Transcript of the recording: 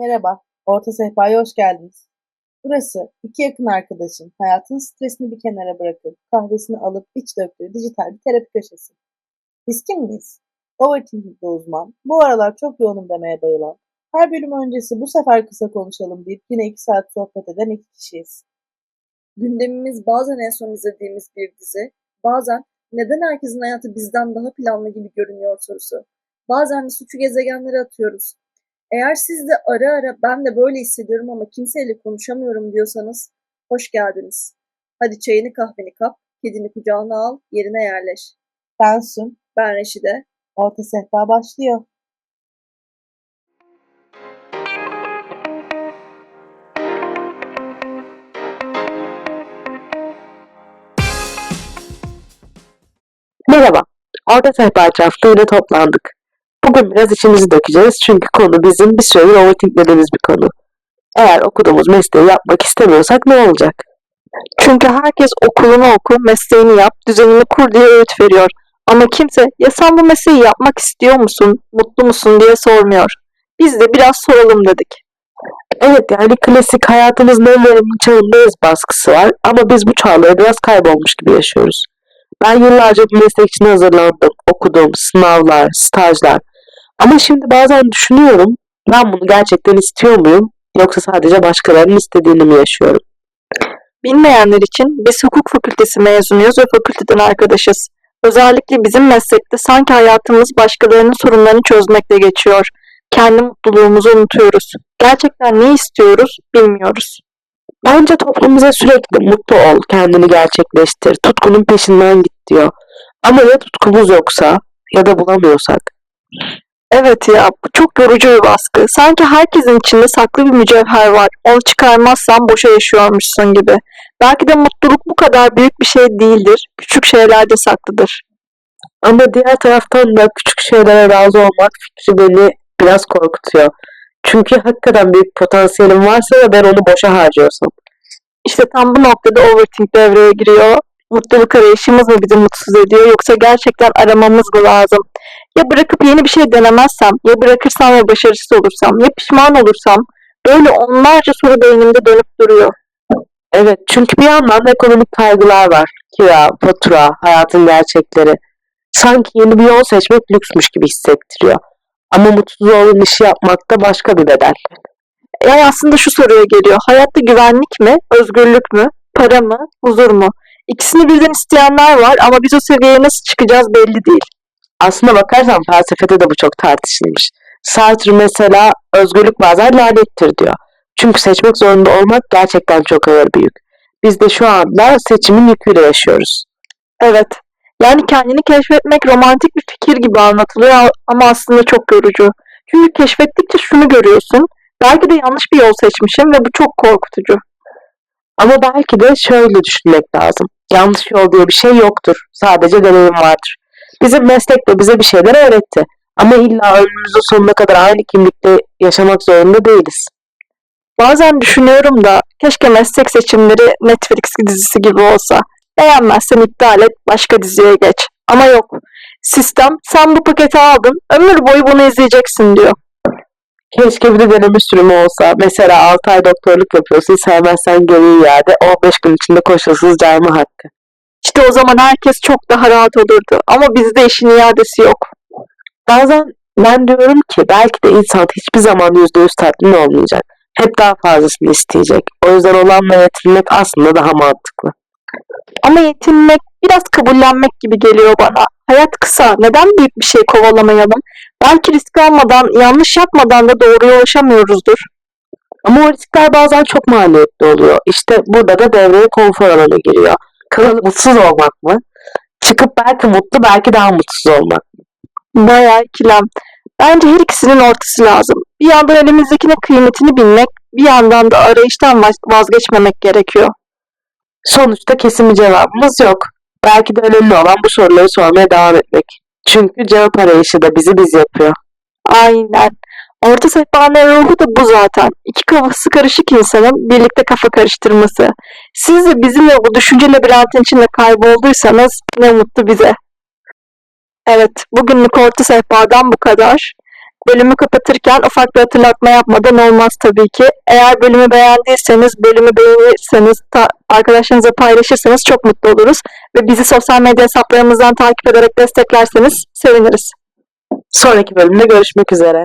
Merhaba, Orta Sehpa'ya hoş geldiniz. Burası iki yakın arkadaşın hayatın stresini bir kenara bırakıp kahvesini alıp iç döktüğü dijital bir terapi köşesi. Biz kim miyiz? Overthinking'de uzman, bu aralar çok yoğunum demeye bayılan, her bölüm öncesi bu sefer kısa konuşalım deyip yine iki saat sohbet eden iki kişiyiz. Gündemimiz bazen en son izlediğimiz bir dizi, bazen neden herkesin hayatı bizden daha planlı gibi görünüyor sorusu. Bazen de suçu gezegenlere atıyoruz. Eğer siz de ara ara ben de böyle hissediyorum ama kimseyle konuşamıyorum diyorsanız hoş geldiniz. Hadi çayını kahveni kap, kedini kucağına al, yerine yerleş. Ben Sun, Ben Reşide. Orta Sehpa başlıyor. Merhaba, Orta Sehpa etrafında yine toplandık. Bugün biraz içimizi dökeceğiz çünkü konu bizim bir süredir overthinklediğimiz bir konu. Eğer okuduğumuz mesleği yapmak istemiyorsak ne olacak? Çünkü herkes okulunu oku, mesleğini yap, düzenini kur diye öğüt veriyor. Ama kimse ya sen bu mesleği yapmak istiyor musun, mutlu musun diye sormuyor. Biz de biraz soralım dedik. Evet yani klasik hayatımızın en verimli çağındayız baskısı var ama biz bu çağlara biraz kaybolmuş gibi yaşıyoruz. Ben yıllarca bu meslek için hazırlandım, okudum, sınavlar, stajlar. Ama şimdi bazen düşünüyorum, ben bunu gerçekten istiyor muyum? Yoksa sadece başkalarının istediğini mi yaşıyorum? Bilmeyenler için biz hukuk fakültesi mezunuyuz ve fakülteden arkadaşız. Özellikle bizim meslekte sanki hayatımız başkalarının sorunlarını çözmekle geçiyor. Kendi mutluluğumuzu unutuyoruz. Gerçekten ne istiyoruz bilmiyoruz. Bence toplumumuza sürekli mutlu ol, kendini gerçekleştir, tutkunun peşinden git diyor. Ama ya tutkumuz yoksa ya da bulamıyorsak? Evet ya bu çok yorucu bir baskı. Sanki herkesin içinde saklı bir mücevher var. Onu çıkarmazsan boşa yaşıyormuşsun gibi. Belki de mutluluk bu kadar büyük bir şey değildir. Küçük şeylerde saklıdır. Ama diğer taraftan da küçük şeylere razı olmak fikri beni biraz korkutuyor. Çünkü hakikaten büyük potansiyelim varsa ve ben onu boşa harcıyorsam. İşte tam bu noktada overthink devreye giriyor. Mutluluk arayışımız mı bizi mutsuz ediyor yoksa gerçekten aramamız mı lazım? Ya bırakıp yeni bir şey denemezsem, ya bırakırsam ve başarısız olursam, ya pişman olursam böyle onlarca soru beynimde dönüp duruyor. Evet çünkü bir yandan da ekonomik kaygılar var. Kira, fatura, hayatın gerçekleri. Sanki yeni bir yol seçmek lüksmüş gibi hissettiriyor. Ama mutsuz olan işi yapmak da başka bir bedel. Yani aslında şu soruya geliyor. Hayatta güvenlik mi, özgürlük mü, para mı, huzur mu? İkisini birden isteyenler var ama biz o seviyeye nasıl çıkacağız belli değil. Aslına bakarsan felsefede de bu çok tartışılmış. Sartre mesela özgürlük bazen lanettir diyor. Çünkü seçmek zorunda olmak gerçekten çok ağır bir yük. Biz de şu anda seçimin yüküyle yaşıyoruz. Evet. Yani kendini keşfetmek romantik bir fikir gibi anlatılıyor ama aslında çok yorucu. Çünkü keşfettikçe şunu görüyorsun. Belki de yanlış bir yol seçmişim ve bu çok korkutucu. Ama belki de şöyle düşünmek lazım. Yanlış yol diye bir şey yoktur. Sadece deneyim vardır. Bizim meslek de bize bir şeyler öğretti. Ama illa ömrümüzün sonuna kadar aynı kimlikle yaşamak zorunda değiliz. Bazen düşünüyorum da keşke meslek seçimleri Netflix dizisi gibi olsa. Beğenmezsen iptal et, başka diziye geç. Ama yok. Sistem sen bu paketi aldın, ömür boyu bunu izleyeceksin diyor. Keşke bir de deneme sürümü olsa. Mesela 6 ay doktorluk yapıyorsun, sevmezsen geri iade, 15 gün içinde koşulsuz cayma hakkı. İşte o zaman herkes çok daha rahat olurdu. Ama bizde işin iadesi yok. Bazen ben diyorum ki belki de insan hiçbir zaman %100 tatmin olmayacak. Hep daha fazlasını isteyecek. O yüzden olanla yetinmek aslında daha mantıklı. Ama yetinmek biraz kabullenmek gibi geliyor bana. Hayat kısa. Neden büyük bir şey kovalamayalım? Belki risk almadan, yanlış yapmadan da doğruya ulaşamıyoruzdur. Ama o riskler bazen çok maliyetli oluyor. İşte burada da devreye konfor alanı giriyor. Kalıp mutsuz olmak mı? Çıkıp belki mutlu, belki daha mutsuz olmak. Bayağı ikilem. Bence her ikisinin ortası lazım. Bir yandan elimizdekine kıymetini bilmek, bir yandan da arayıştan vaz- vazgeçmemek gerekiyor. Sonuçta kesin bir cevabımız yok. Belki de önemli olan bu soruları sormaya devam etmek. Çünkü cevap arayışı da bizi biz yapıyor. Aynen. Orta sehpanın ruhu da bu zaten. İki kafası karışık insanın birlikte kafa karıştırması. Siz de bizimle bu düşünce labirentin içinde kaybolduysanız ne mutlu bize. Evet, bugünlük orta sehpadan bu kadar. Bölümü kapatırken ufak bir hatırlatma yapmadan olmaz tabii ki. Eğer bölümü beğendiyseniz, bölümü beğenirseniz, ta- arkadaşlarınızla paylaşırsanız çok mutlu oluruz. Ve bizi sosyal medya hesaplarımızdan takip ederek desteklerseniz seviniriz. Sonraki bölümde görüşmek üzere.